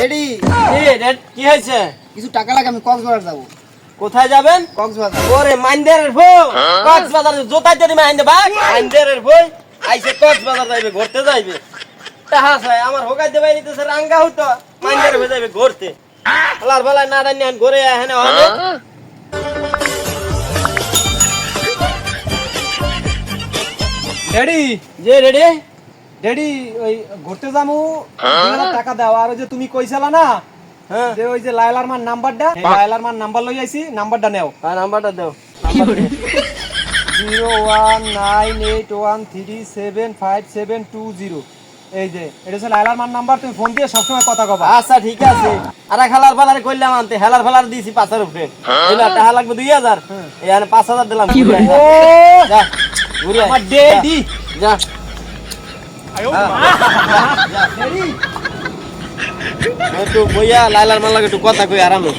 Ready? A red কি হয়েছে? কিছু টাকা লাগে আমি কক্সবাজার যাব। কোথায় যাবেন? কক্সবাজার। ওরে মাইন্দারের বউ কক্সবাজার জোতাই তৈরি মাইন্দে ভাই মাইন্দারের বই আইসে কক্সবাজার যাইবে ঘুরতে যাইবে। তাহা চাই আমার হোকাই দেবাই নিতেছে রাঙ্গা হইতো মাইন্দারের বই যাইবে ঘুরতে। আলার বেলায় না রান্নি ঘুরে এখানে হবে ড্যাডি যে রেডি? ড্যাডি ওই ঘুরতে দুই হাজার টাকা দাও। আর ওই যে তুমি কইছিলা না হ্যাঁ। যে ওই যে লাইলার মার নাম্বারটা লাইলার মার নাম্বার লই আইছি নাম্বারটা নেও। আর নাম্বারটা দাও। Zero one nine eight one three seven five seven two zero. এই যে এটা হচ্ছে লাইলার মার নাম্বার তুমি ফোন দিয়ে সবসময় কথা কবা। আচ্ছা ঠিক আছে। আর হেলার ফেলার করলাম আনতে হেলার ফেলার দিয়েছি পাঁচের উপরে। এগুলো টাকা লাগবে দুই হাজার। এখানে পাঁচ হাজার দিলাম। ঘুরে আমার ডেডি যা। একটু বইয়া লাইলার মাল্লাকে একটু কথা কই আরামে